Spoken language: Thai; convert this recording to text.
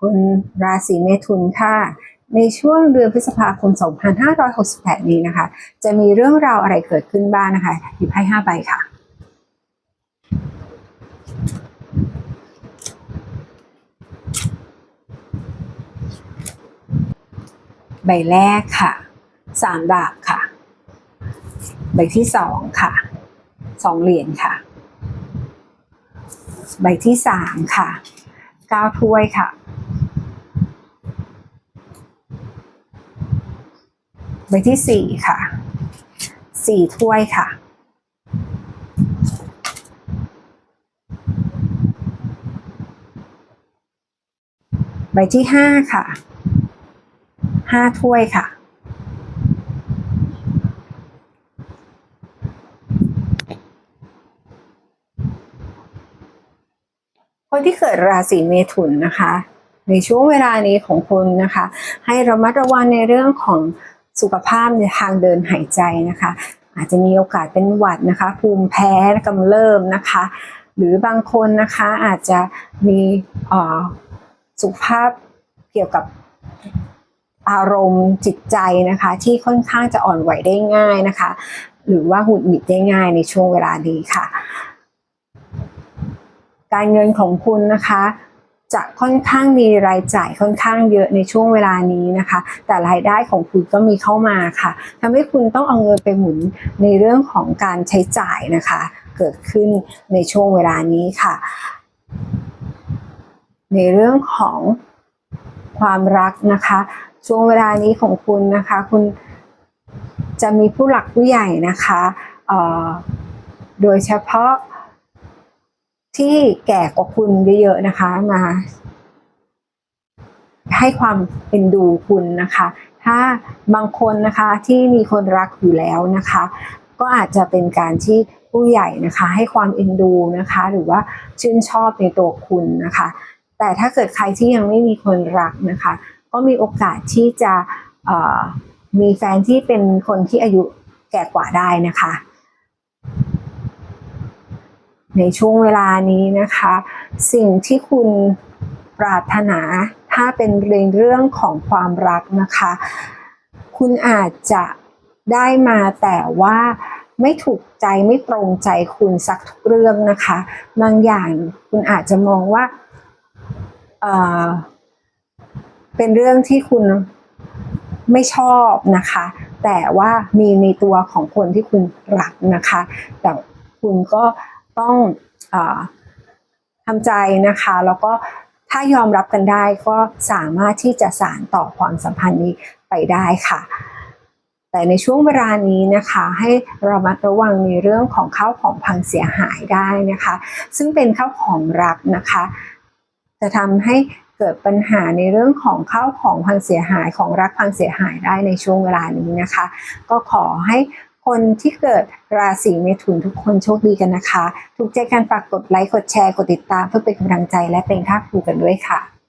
คนราศีเมถุนค่ะ ในช่วงเดือนพฤษภาคม 2568 นี้นะคะ จะมีเรื่องราวอะไรเกิดขึ้นบ้างนะคะหยิบให้5ใบค่ะใบแรกค่ะสามดาบค่ะ ใบที่สองค่ะสองเหรียญค่ะ ใบที่สามค่ะเก้าถ้วยค่ะ ใบที่สี่ค่ะสี่ถ้วยค่ะ ใบที่ห้าค่ะห้าถ้วยค่ะ คนที่เกิดราศีเมถุนนะคะ ในช่วงเวลานี้ของคุณนะคะ ให้ระมัดระวังในเรื่องของ สุขภาพในทางเดินหายใจนะคะ อาจจะมีโอกาสเป็นหวัดนะคะ ภูมิแพ้กำเริบนะคะ หรือบางคนนะคะอาจจะมีสุขภาพเกี่ยวกับอารมณ์จิตใจนะคะ ที่ค่อนข้างจะอ่อนไหวได้ง่ายนะคะ หรือว่าหงุดหงิดได้ง่ายในช่วงเวลานี้ค่ะ การเงินของคุณนะคะ จะค่อนข้างมีรายจ่ายค่อนข้างเยอะในช่วงเวลานี้นะคะ แต่รายได้ของคุณก็มีเข้ามาค่ะทำให้คุณต้องเอาเงินไปหมุนในเรื่องของการใช้จ่ายนะคะ เกิดขึ้นในช่วงเวลานี้ค่ะ ในเรื่องของความรักนะคะ ช่วงเวลานี้ของคุณนะคะ คุณจะมีผู้หลักผู้ใหญ่นะคะโดยเฉพาะ ที่แก่กว่าคุณเยอะๆนะคะมา ให้ความเป็นดูคุณนะคะ ถ้าบางคนนะคะที่มีคนรักอยู่แล้วนะคะ ก็อาจจะเป็นการที่ผู้ใหญ่นะคะ ให้ความเอ็นดูนะคะ หรือว่าชื่นชอบในตัวคุณนะคะ แต่ถ้าเกิดใครที่ยังไม่มีคนรักนะคะ ก็มีโอกาสที่จะมีแฟนที่เป็นคนที่อายุแก่กว่าได้นะคะ ในช่วงเวลานี้นะคะ สิ่งที่คุณปรารถนาถ้าเป็นเรื่องของความรักนะคะ คุณอาจจะได้มาแต่ว่าไม่ถูกใจไม่ตรงใจคุณสักทุกเรื่องนะคะ บางอย่างคุณอาจจะมองว่าเออเป็นเรื่องที่คุณไม่ชอบนะคะ แต่ว่ามีในตัวของคนที่คุณรักนะคะ แต่คุณก็ ต้องอทำใจนะคะ แล้วก็ถ้ายอมรับกันได้ก็สามารถที่จะสานต่อความสัมพันธ์นี้ไปได้ค่ะ แต่ในช่วงเวลานี้นะคะ ให้ระมัดระวังในเรื่องของข้าวของพังเสียหายได้นะคะ ซึ่งเป็นข้าวของรักนะคะ จะทำให้เกิดปัญหาในเรื่องของข้าวของพังเสียหายของรักพังเสียหายได้ในช่วงเวลานี้นะคะ ก็ขอให้ คนที่เกิดราศีเมถุนทุกคนโชคดีกันนะคะ ถูกใจการฝากกดไลค์ กดแชร์ กดติดตามเพื่อเป็นกำลังใจและเป็นค่าครูกันด้วยค่ะ